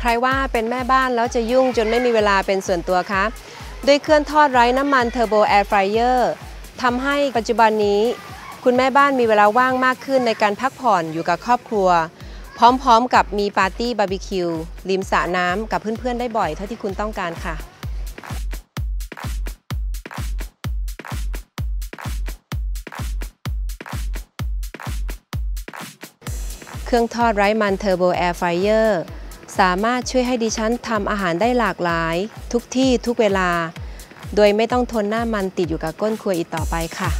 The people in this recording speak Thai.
ใครว่าเป็นแม่บ้านแล้วจะยุ่งจนไม่มีเวลาเป็นส่วนตัวคะด้วยเครื่องทอดไร้น้ำมันเทอร์โบแอร์ฟรายเออร์ทำให้ปัจจุบันนี้ คุณแม่บ้านมีเวลาว่างมากขึ้นในการพักผ่อนอยู่กับครอบครัว พร้อมๆกับมีปาร์ตี้บาร์บีคิวริมสระน้ำกับเพื่อนๆได้บ่อยเท่าที่คุณต้องการค่ะเครื่องทอดไร้มันเทอร์โบแอร์ไฟเออร์ สามารถช่วยให้ดิฉันทำอาหารได้หลากหลาย ทุกที่ทุกเวลา โดยไม่ต้องทนหน้ามันติดอยู่กับก้นครัวอีกต่อไปค่ะ